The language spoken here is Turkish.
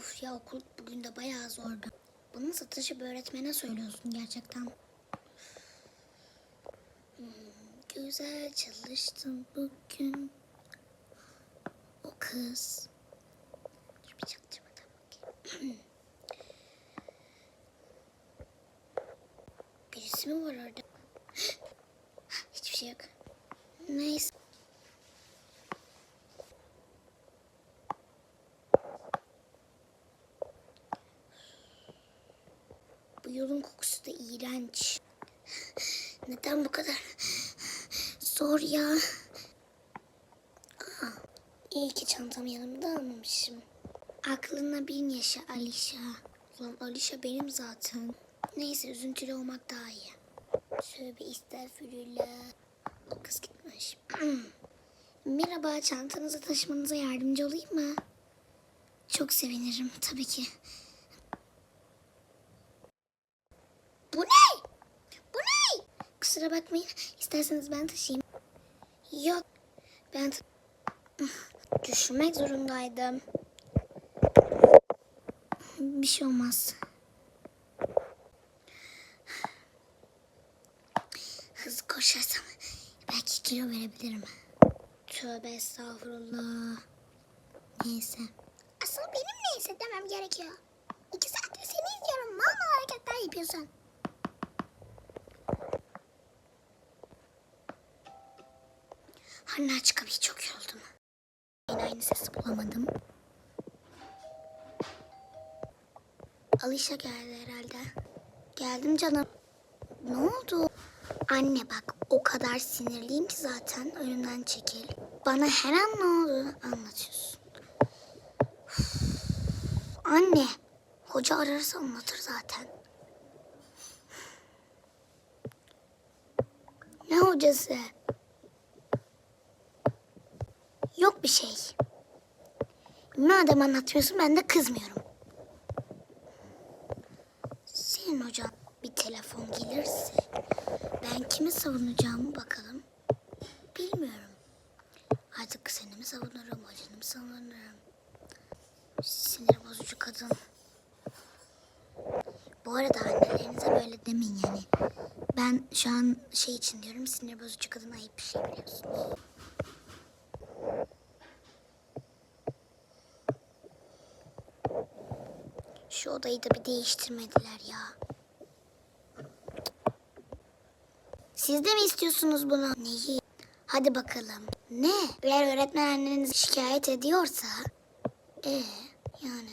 Of ya okul bugün de bayağı zordu. Bunu satışı bir öğretmene söylüyorsun gerçekten. Hmm, güzel çalıştım bugün. O kız. Dur bir çaktırmadan bakayım. Birisi mi var orada? Hiçbir şey yok. Neyse. Yolun kokusu da iğrenç. Neden bu kadar zor ya? Aa, iyi ki çantamı yanımda almamışım. Aklına bin yaşa Alişa. Ulan Alişa benim zaten. Neyse üzüntülü olmak daha iyi. Tövbe estağfurullah. O kız gitmiş. Merhaba çantanızı taşımanıza yardımcı olayım mı? Çok sevinirim tabii ki. Bu ne? Bu ne? Kusura bakmayın. İsterseniz ben taşıyayım. Yok. Ben düşürmek zorundaydım. Bir şey olmaz. Hızlı koşarsam belki kilo verebilirim. Tövbe estağfurullah. Neyse. Asıl benim neyse demem gerekiyor. İki saattir seni izliyorum. Mal mal hareketler yapıyorsun. Anne aç kapıyı çok yoruldum. Yine aynı sesi bulamadım. Alişa geldi herhalde. Geldim canım. Ne oldu? Anne bak o kadar sinirliyim ki zaten önümden çekil. Bana her an ne olduğunu anlatıyorsun. Anne hoca ararsa anlatır zaten. Ne hocası? Yok bir şey. Madem anlatmıyorsun ben de kızmıyorum. Senin hocan bir telefon gelirse ben kimi savunacağımı bakalım. Bilmiyorum. Artık seni mi savunurum, hocanı mı savunurum? Sinir bozucu kadın. Bu arada annelerinize böyle demeyin yani. Ben şu an şey için diyorum sinir bozucu kadın ayıp bir şey biliyorsunuz. Şu odayı da bir değiştirmediler ya. Siz de mi istiyorsunuz bunu? Neyi? Hadi bakalım. Ne? Eğer öğretmen annenizi şikayet ediyorsa... Ee, yani...